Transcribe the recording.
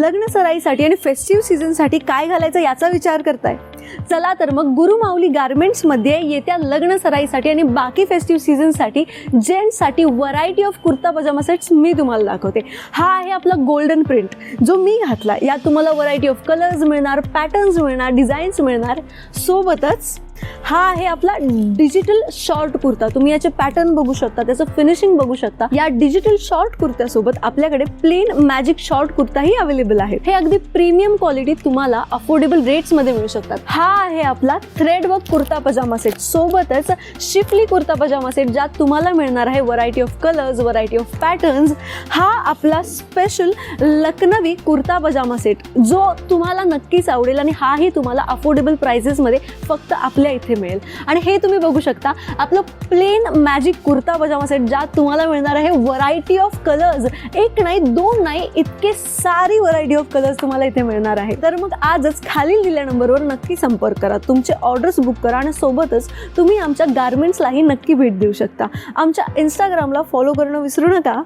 लग्न सराईसाठी आणि फेस्टिव्ह सीझनसाठी काय घालायचं याचा विचार करताय. चला तर मग गुरुमाऊली गार्मेंट्समध्ये येत्या लग्न सराईसाठी आणि बाकी फेस्टिव्ह सीझनसाठी जेंट्ससाठी variety of kurta pyjama sets मी तुम्हाला दाखवते. हा आहे आपला गोल्डन प्रिंट जो मी घातला यात तुम्हाला व्हरायटी ऑफ कलर्स मिळणार पॅटर्न्स मिळणार डिझाईन्स मिळणार. सोबतच हा आहे आपला डिजिटल शॉर्ट कुर्ता. तुम्ही याचे पॅटर्न बघू शकता त्याचं फिनिशिंग बघू शकता. या डिजिटल शॉर्ट कुर्त्यासोबत आपल्याकडे प्लेन मॅजिक शॉर्ट कुर्ताही अवेलेबल आहे हे अगदी प्रीमियम क्वालिटी तुम्हाला अफोर्डेबल रेट्समध्ये मिळू शकतात. हा आहे आपला thread work kurta pyjama set सोबतच शिफली कुर्ता पजामा सेट ज्यात तुम्हाला मिळणार आहे variety of colours variety of patterns हा आपला special Lucknowi kurta pyjama set जो तुम्हाला नक्कीच आवडेल आणि हाही तुम्हाला अफोर्डेबल प्राइसेसमध्ये फक्त आपल्या इथे मिळेल. आणि हे तुम्ही बघू शकता आपलं plain magic kurta pyjama set ज्यात तुम्हाला मिळणार आहे व्हरायटी ऑफ कलर्स एक नाही दोन नाही इतके सारी व्हरायटी ऑफ कलर्स तुम्हाला इथे मिळणार आहे. तर मग आजच खालील दिल्या नंबरवर नक्की संपर्क करा. तुमचे ऑर्डर्स बुक करा आणि सोबतच तुम्ही आमच्या गार्मेंट्सलाही नक्की भेट देऊ शकता. आमच्या इंस्टाग्रामला फॉलो करणं विसरू नका.